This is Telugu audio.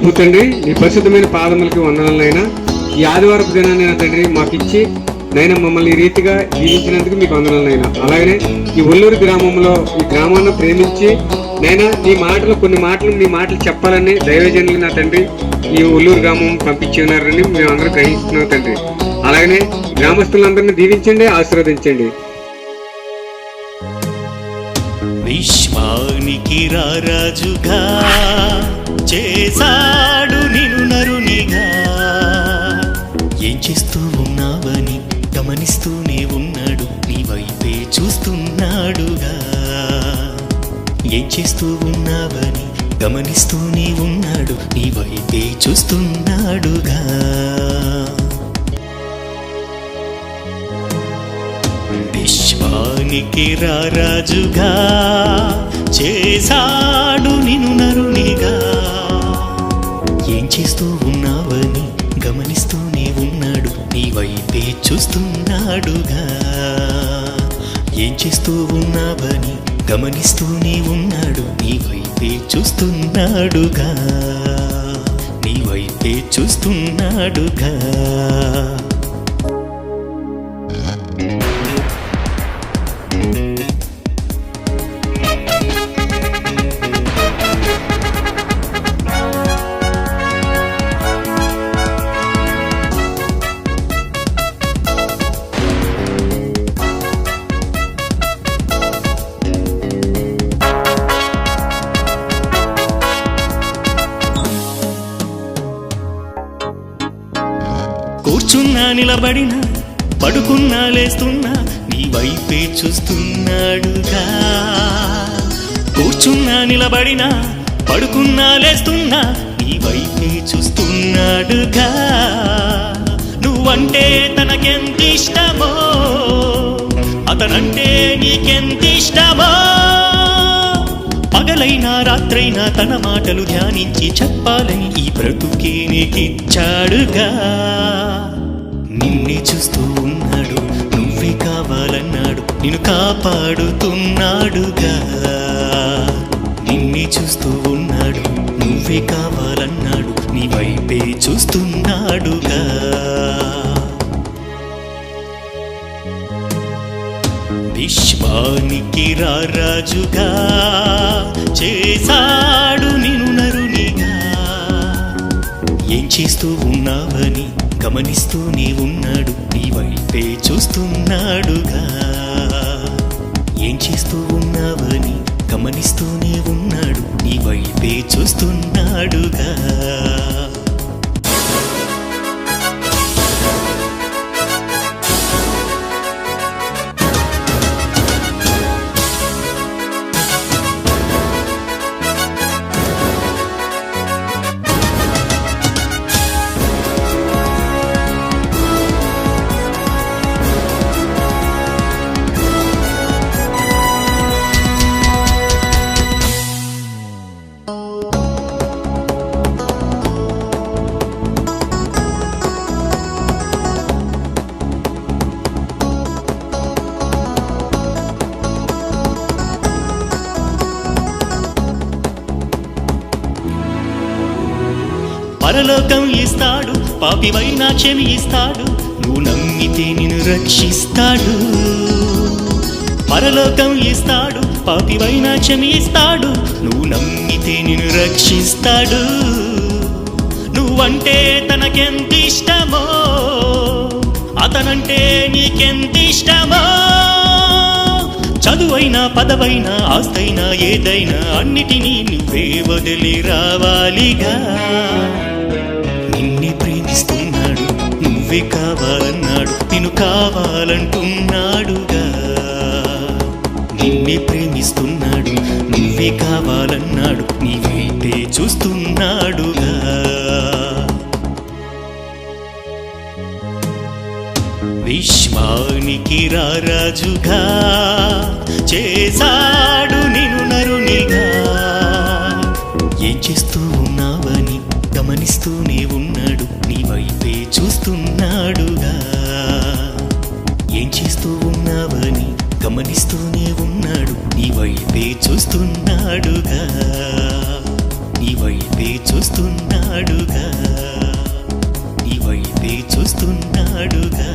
పరలోకపు తండ్రి నీ పరిశుద్ధమైన పాదములకి వందనాలైనా ఈ ఆదివారపు దినాన్ని తండ్రి మాకు ఇచ్చి నైనా మమ్మల్ని రీతిగా జీవించినందుకు మీకు వందనాలైనా అలాగనే ఈ ఒల్లూరు గ్రామంలో ఈ గ్రామాన్ని ప్రేమించి నైనా నీ మాటలు కొన్ని మాటలు నీ మాటలు చెప్పాలని దైవజనులు నా తండ్రి ఈ ఒల్లూరు గ్రామం పంపించి ఉన్నారని మేమందరం గ్రహిస్తున్నాం తండ్రి. అలాగనే గ్రామస్తులందరినీ దీవించండి ఆశీర్వదించండి. విశ్వానికి రారాజుగా చేశాడు నిను నరునిగా. ఏం చేస్తూ ఉన్నావని గమనిస్తూనే ఉన్నాడు నీ వైపే చూస్తున్నాడుగా. ఏం చేస్తూ ఉన్నావని గమనిస్తూనే ఉన్నాడు నీ వైపే చూస్తున్నాడుగా. విశ్వానికి రారాజుగా చేశా చూస్తున్నాడుగా. ఏం చేస్తూ ఉన్నావని గమనిస్తూనే ఉన్నాడు. నీ వైపే చూస్తున్నాడుగా. నీ వైపే చూస్తున్నాడుగా. కూర్చున్నా నిలబడినా పడుకున్నా లేస్తున్నా నీ వైపే చూస్తున్నాడుగా. కూర్చున్నా నిలబడినా పడుకున్నా లేస్తున్నా నీ వైపే చూస్తున్నాడుగా. నువ్వంటే తనకెంత ఇష్టమో అతనంటే నీకెంత ఇష్టమో. పగలైనా రాత్రైనా తన మాటలు ధ్యానించి చెప్పాలని ఈ బ్రతుకే నీకిచ్చాడుగా. నిన్నే చూస్తూ ఉన్నాడు. నువ్వే కావాలన్నాడు. నిన్ను కాపాడుతున్నాడుగా. నిన్నే చూస్తూ ఉన్నాడు. నువ్వే కావాలన్నాడు. నీ వైపే చూస్తున్నాడుగా. విశ్వానికి రారాజుగా చేశాడు నిన్ను నరు ఏం చేస్తూ ఉన్నావని గమనిస్తూనే ఉన్నాడు నీ వైపే చూస్తున్నాడుగా. ఏం చేస్తూ ఉన్నావని గమనిస్తూనే ఉన్నాడు నీ వైపే చూస్తున్నాడుగా. పరలోకం ఇస్తాడు పాపివైనా క్షమి ఇస్తాడు నువ్వు నమ్మితే నిన్ను రక్షిస్తాడు. పరలోకం ఇస్తాడు పాపివైనా క్షమి ఇస్తాడు నువ్వు నమ్మితే నిన్ను రక్షిస్తాడు. నువ్వంటే తనకెంత ఇష్టమో అతనంటే నీకెంత ఇష్టమో. చదువైనా పదవైనా ఆస్తైనా ఏదైనా అన్నిటినీ నువ్వే వదిలి రావాలిగా. నువ్వే కావాలన్నాడు నిన్ను కావాలంటున్నాడుగా. నిన్నే ప్రేమిస్తున్నాడు నువ్వే కావాలన్నాడు నీ వైపే చూస్తున్నాడుగా. విశ్వానికి రారాజుగా చేశాడు నిన్ను నరునిగా. ఏం చేస్తూ ఉన్నావని గమనిస్తూనే ఉన్నాడు నీ వైపే చూస్తున్నా నీవైతే చూస్తున్నాడుగా. నీవైతే చూస్తున్నాడుగా. నీవైతే చూస్తున్నాడుగా.